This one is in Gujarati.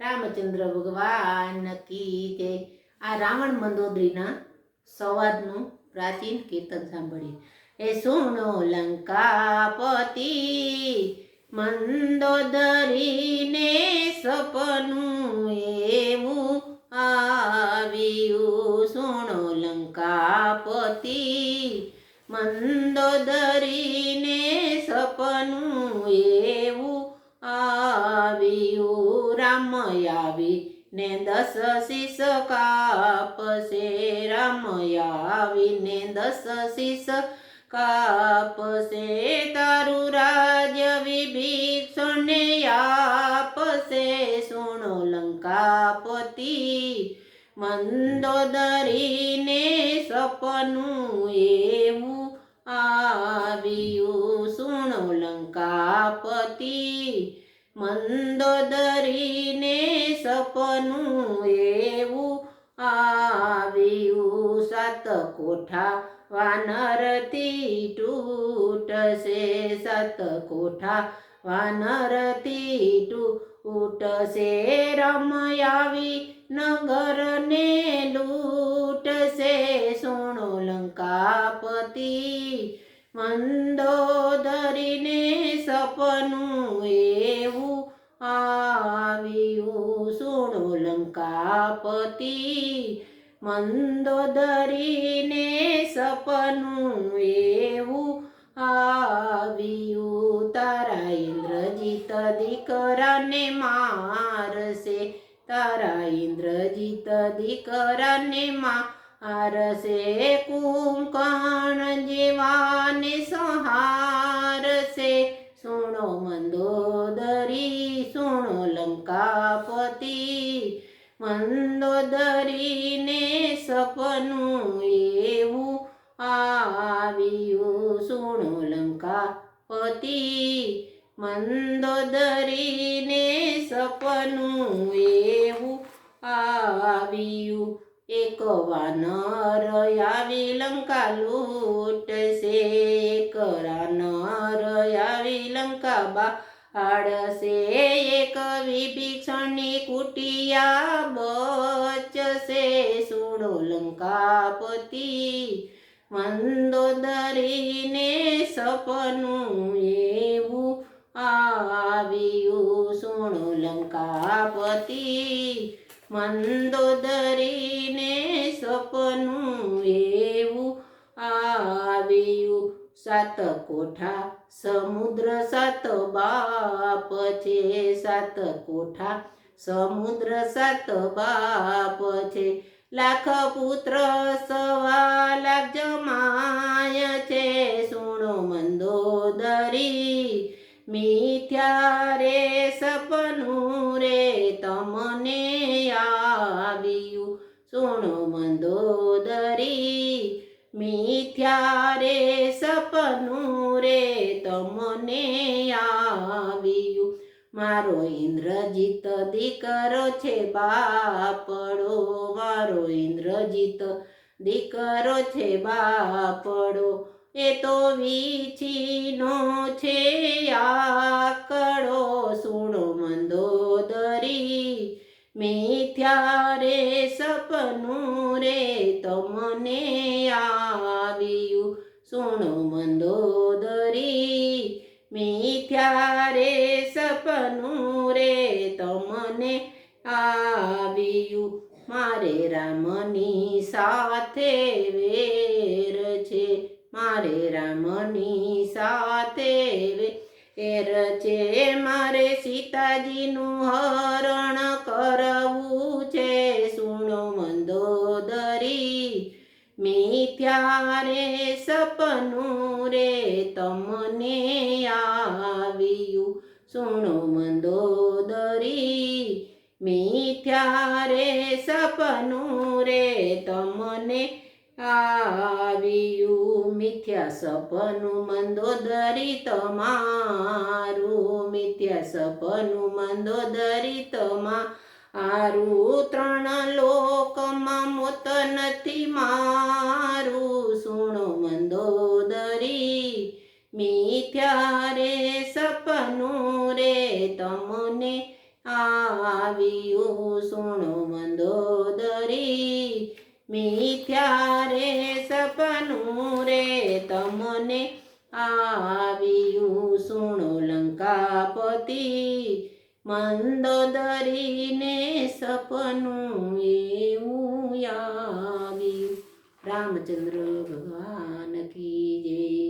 રામચંદ્ર ભગવાન કી જય. આ રાવણ મંદોદરીના સંવાદનું પ્રાચીન કીર્તન સાંભળીએ. એ સુણો લંકાપતિ મંદોદરીને સપનું એવું આવ્યું. સુણો લંકાપતિ મંદોદરીને સપનું એવું આવ્યું. રામ આવી ને દસ શીશ કાપશે. રામ આવીને દસ શીશ કાપશે. તારું રાજ્ય વિભીષણને આપશે. સુણો લંકાપતિ મંદોદરીને સપનું એવું આવ્યું. સુણો લંકાપતિ મંદોદરીને સપનું એવું આવ્યું. સાત કોઠા વાનરતી તૂટશે, સાત કોઠા વાનરતી તૂટશે. રમયાવી નગરને લૂટશે. સુણો લંકાપતિ મંદોદરીને સપનું એવું આવ્યું સુણો લંકાપતિ મંદોદરીને સપનું એવું આવ્યું. તારા ઇન્દ્રજીત દીકરાને મારશે, તારા ઇન્દ્રજીત દીકરાને મારશે. કુંકણ જેવાને મંદોદરીને સપનું એવું આવ્યું. સુણો લંકાપતિ મંદોદરીને સપનું એવું આવ્યું. એક વાનર આવી લંકા લૂટશે, એક રાનર આવી લંકા બાળશે એક વિભીષણની કુટિયા બચશે. સુડો લંકાપતિ મંદોદરીને સપનું એવું આવ્યું. સુણો લંકાપતિ મંદોદરીને સપનું એવું આવ્યું. સાત કોઠા, સમુદ્ર સાત બાપ છે. સાત કોઠા, સમુદ્ર સાત બાપ છે. લાખ પુત્ર સવા લાખ જમાય છે. સુણો મંદોદરી, મિથ્યા રે સપનું રે તમને આવ્યું. સુણો મંદોદરી મિથ્યા રે સપનું રે તમને આવ્યું. મારો ઇન્દ્રજીત દીકરો છે બાપડો. મારો ઇન્દ્રજીત દીકરો છે બાપડો. એ તો વીછીનો છે આકડો. સુણો મંદોદરી મિથ્યા રે સપનું રે તમને આવ્યું. મારે રામની સાથે વેર છે, મારે રામની સાથે વેર છે. મારે સીતાજીનું હરણ કરવું રે સપનું રે તમને આવ્યું. સુણો મંદોદરી રે સપનું રે તમને આવ્યું. મિથ્યા સપનું મંદોદરી તમારું, મિથ્યા સપનું મંદોદરી તમારું ત્રણ લોકમાં મોત નથી મારું. સુણો મંદોદરી મિથ્યા રે સપનું રે તમને આવ્યું. સુણો મંદોદરી મિથ્યા રે સપનું રે તમને આવ્યું. સુણો લંકાપતિ મંદોદરીને સપનું એવું આવ્યું રામચંદ્ર ભગવાન કી જય.